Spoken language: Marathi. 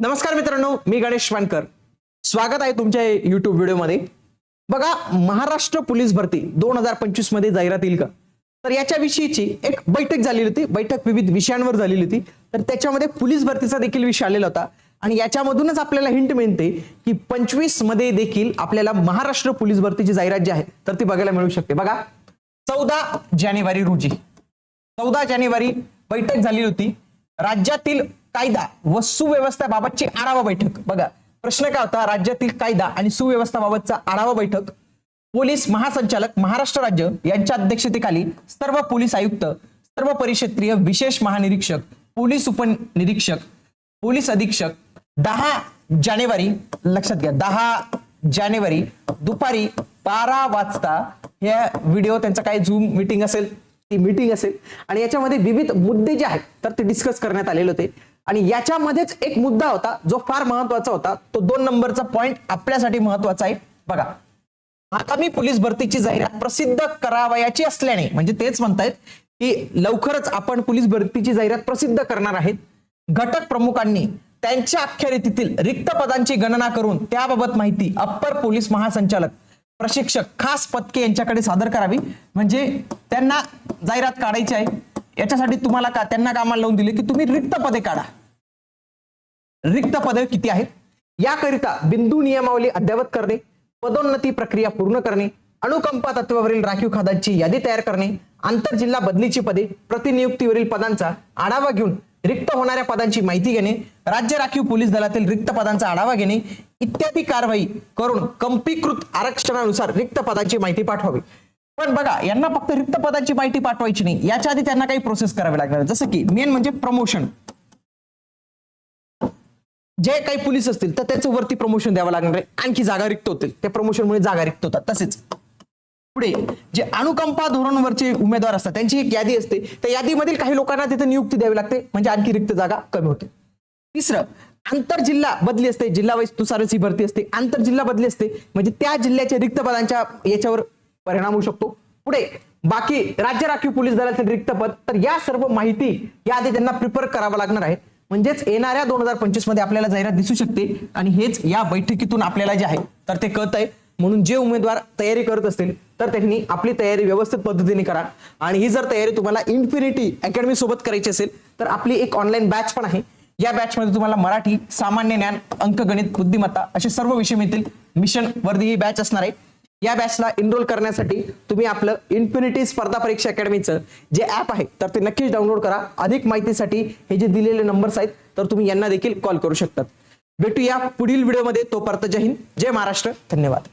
नमस्कार मित्रांनो मी गणेश वानकर. स्वागत आहे तुमच्या युट्यूब व्हिडिओमध्ये. बघा महाराष्ट्र पोलीस भरती दोन हजार पंचवीसमध्ये जाहिरात येईल का? तर याच्याविषयीची एक बैठक झालेली होती. बैठक विविध विषयांवर झालेली होती. तर त्याच्यामध्ये पोलीस भरतीचा देखील विषय आलेला होता. आणि याच्यामधूनच आपल्याला हिंट मिळते की पंचवीसमध्ये देखील आपल्याला महाराष्ट्र पोलीस भरतीची जाहिरात जी आहे तर ती बघायला मिळू शकते. बघा चौदा जानेवारी रोजी चौदा जानेवारी बैठक झाली होती. राज्यातील कायदा व सुव्यवस्थाबाबतची आढावा बैठक. बघा प्रश्न काय होता? राज्यातील कायदा आणि सुव्यवस्थाबाबतचा आढावा बैठक. पोलीस महासंचालक महाराष्ट्र राज्य यांच्या अध्यक्षतेखाली सर्व पोलीस आयुक्त सर्व परिक्षेत्रीय विशेष महानिरीक्षक पोलीस उपनिरीक्षक पोलीस अधीक्षक दहा जानेवारी लक्षात घ्या दहा जानेवारी दुपारी बारा वाजता या व्हिडिओ त्यांचा काय झूम मीटिंग असेल ती मीटिंग असेल. आणि याच्यामध्ये विविध मुद्दे जे आहेत तर ते डिस्कस करण्यात आलेले होते. आणि याच्यामध्येच एक मुद्दा होता जो फार महत्त्वाचा होता. तो दोन नंबरचा पॉइंट आपल्यासाठी महत्त्वाचा आहे. बघा आगामी पोलीस भरतीची जाहिरात प्रसिद्ध करावयाची असल्याने म्हणजे तेच म्हणतायत की लवकरच आपण पोलीस भरतीची जाहिरात प्रसिद्ध करणार आहेत. घटक प्रमुखांनी त्यांच्या अखत्यारीतील रिक्त पदांची गणना करून त्याबाबत माहिती अप्पर पोलीस महासंचालक प्रशिक्षक खास पदके यांच्याकडे सादर करावी. म्हणजे त्यांना जाहिरात काढायची आहे. याच्यासाठी तुम्हाला का त्यांना कामाला लावून दिले की तुम्ही रिक्त पदे काढा. रिक्त पदे किती आहेत? याकरिता बिंदू नियमावली अद्ययावत करणे पदोन्नती प्रक्रिया पूर्ण करणे अनुकंपा तत्वावरील राखीव खादांची यादी तयार करणे आंतरजिल्हा बदलीची पदे प्रतिनियुक्तीवरील पदांचा आढावा घेऊन रिक्त होणाऱ्या पदांची माहिती घेणे राज्य राखीव पोलीस दलातील रिक्त पदांचा आढावा घेणे इत्यादी कारवाई करून कंपीकृत आरक्षणानुसार रिक्त पदांची माहिती पाठवावी. पण बघा यांना फक्त रिक्त पदाची माहिती पाठवायची नाही. याच्या आधी त्यांना काही प्रोसेस करावी लागणार जसं की मेन म्हणजे प्रमोशन जे काही पोलीस असतील तर त्याचं वरती प्रमोशन द्यावं लागणार आहे. आणखी जागा रिक्त होतील. त्या प्रमोशनमुळे जागा रिक्त होतात. तसेच पुढे जे अनुकंपा धोरणवरचे उमेदवार असतात त्यांची एक यादी असते. त्या यादीमधील काही लोकांना तिथे नियुक्ती द्यावी लागते. म्हणजे आणखी रिक्त जागा कमी होते. तिसरं आंतरजिल्हा बदली असते. जिल्हा वाईज तुसारच ही भरती असते. आंतर जिल्हा बदली असते. म्हणजे त्या जिल्ह्याच्या रिक्त पदांच्या याच्यावर परिणाम होऊ शकतो. पुढे बाकी राज्य राखीव पोलीस दलाचे रिक्त पद तर या सर्व माहिती याआधी त्यांना प्रिपेअर करावं लागणार आहे. म्हणजेच येणाऱ्या दोन हजार पंचवीसमध्ये आपल्याला जाहिरात दिसू शकते आणि हेच या बैठकीतून आपल्याला जे आहे तर ते कळत आहे म्हणून जे उमेदवार तयारी करत असतील तर त्यांनी आपली तयारी व्यवस्थित पद्धतीने करा. आणि ही जर तयारी तुम्हाला इन्फिनिटी अकॅडमी सोबत करायची असेल तर आपली एक ऑनलाईन बॅच पण आहे. या बॅचमध्ये तुम्हाला मराठी सामान्य ज्ञान अंकगणित बुद्धिमत्ता असे सर्व विषय मिळतील. मिशन वर्दी ही बॅच असणार आहे. या बॅचला एनरोल करण्यासाठी तुम्ही आपलं इन्फिनिटी स्पर्धा परीक्षा अकॅडमीचं जे ऍप आहे तर ते नक्कीच डाउनलोड करा. अधिक माहितीसाठी हे जे दिलेले नंबर्स आहेत तर तुम्ही यांना देखील कॉल करू शकतात. भेटूया पुढील व्हिडिओमध्ये तोपर्यंत जय हिंद जय महाराष्ट्र. धन्यवाद.